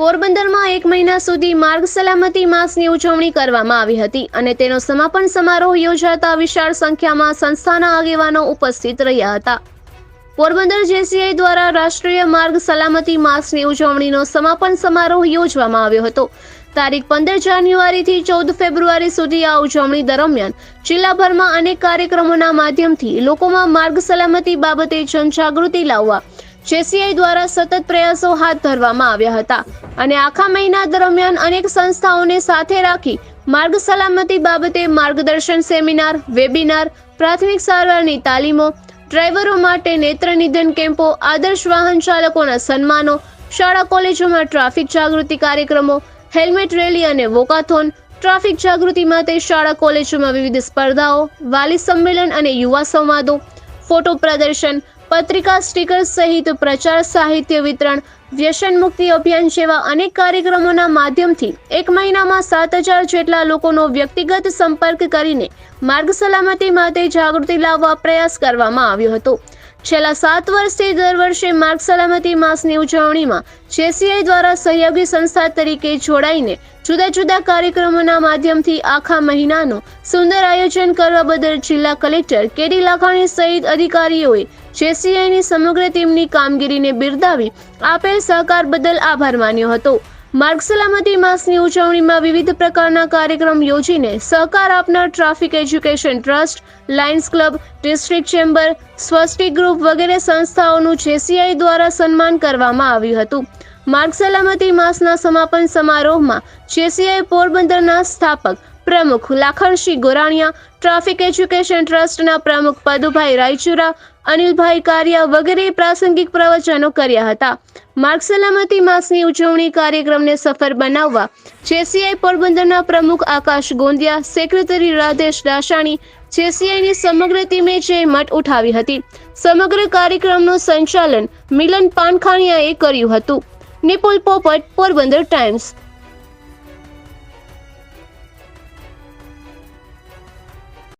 પોરબંદરમાં એક મહિના સુધી માર્ગ સલામતી માસની ઉજવણી કરવામાં આવી હતી અને તેનો સમાપન સમારોહ યોજાતા વિશાળ સંખ્યામાં સંસ્થાના આગેવાનો ઉપસ્થિત રહ્યા હતા. પોરબંદર જેસીઆઈ દ્વારા રાષ્ટ્રીય માર્ગ સલામતી માસની ઉજવણીનો સમાપન સમારોહ યોજવામાં આવ્યો હતો. તારીખ પંદર જાન્યુઆરીથી ચૌદ ફેબ્રુઆરી સુધી આ ઉજવણી દરમિયાન જિલ્લાભરમાં અનેક કાર્યક્રમોના માધ્યમથી લોકોમાં માર્ગ સલામતી બાબતે જનજાગૃતિ લાવવા જેસીઆઈ દ્વારા સતત પ્રયાસો હાથ ધરવામાં આવ્યા હતા અને આખા મહિના દરમિયાન અનેક સંસ્થાઓને સાથે રાખી માર્ગ સલામતી બાબતે માર્ગદર્શન સેમિનાર, વેબિનાર, પ્રાથમિક સારવારની તાલીમો, ડ્રાઈવરો માટે નેત્ર નિધન કેમ્પો, આદર્શ વાહન ચાલકોના સન્માનો, શાળા કોલેજોમાં ટ્રાફિક જાગૃતિ કાર્યક્રમો, હેલ્મેટ રેલી અને વોકાથોન, ટ્રાફિક જાગૃતિ માટે શાળા કોલેજોમાં વિવિધ સ્પર્ધાઓ, વાલી સંમેલન અને યુવા સંવાદો, ફોટો પ્રદર્શન પત્રિકા સ્ટીકર સહિત પ્રચાર, સાહિત્ય વિતરણ, વ્યસન મુક્તિ અભિયાન જેવા અનેક કાર્યક્રમોના માધ્યમથી એક મહિનામાં સાત હજાર જેટલા લોકોનો વ્યક્તિગત સંપર્ક કરીને માર્ગ સલામતી માટે જાગૃતિ લાવવા પ્રયાસ કરવામાં આવ્યો હતો. છેલ્લા સાત વર્ષથી દર વર્ષે માર્ગ સલામતી માસની ઉજવણીમાં જેસીઆઈ દ્વારા સહયોગી સંસ્થા તરીકે જોડાઈને જુદા જુદા કાર્યક્રમોના માધ્યમથી આખા મહિનાનું સુંદર આયોજન કરવા બદલ જિલ્લા કલેક્ટર કેડી લાખાણી સહિત અધિકારીઓએ જેસીઆઈની સમગ્ર ટીમની કામગીરીને બિરદાવી આપેલ સહકાર બદલ આભાર માન્યો હતો. માર્ગ સલામતી માસની ઉજવણીમાં વિવિધ પ્રકારના કાર્યક્રમ યોજીને સહકાર આપનાર traffic education trust lions club district chamber Swastik group વગેરે સંસ્થાઓનું જેસીઆઈ દ્વારા સન્માન કરવામાં આવ્યું હતું. માર્ગ સલામતી માસના સમાપન સમારોહમાં જેસીઆઈ પોરબંદરના સ્થાપક પ્રમુખ લાખણસિંહ ગોરાણીયા ટ્રાફિક એજ્યુકેશન ટ્રસ્ટના પ્રમુખ પદુભાઈ રાયચુરા, અનિલભાઈ કારિયા વગેરે પ્રાસંગિક પ્રવચનો કર્યા હતા. માર્ગ સલામતી માસની ઉજવણી કાર્યક્રમને સફળ બનાવવા જેસીઆઈ પોરબંદરના પ્રમુખ આકાશ ગોંદિયા, સેક્રેટરી રાધેશ દાસાણી જેસીઆઈની સમગ્ર ટીમે જહેમત ઉઠાવી હતી. સમગ્ર કાર્યક્રમનું સંચાલન મિલન પાનખાણિયાએ કર્યું હતું. નિપુલ પોપટ, પોરબંદર ટાઈમ્સ.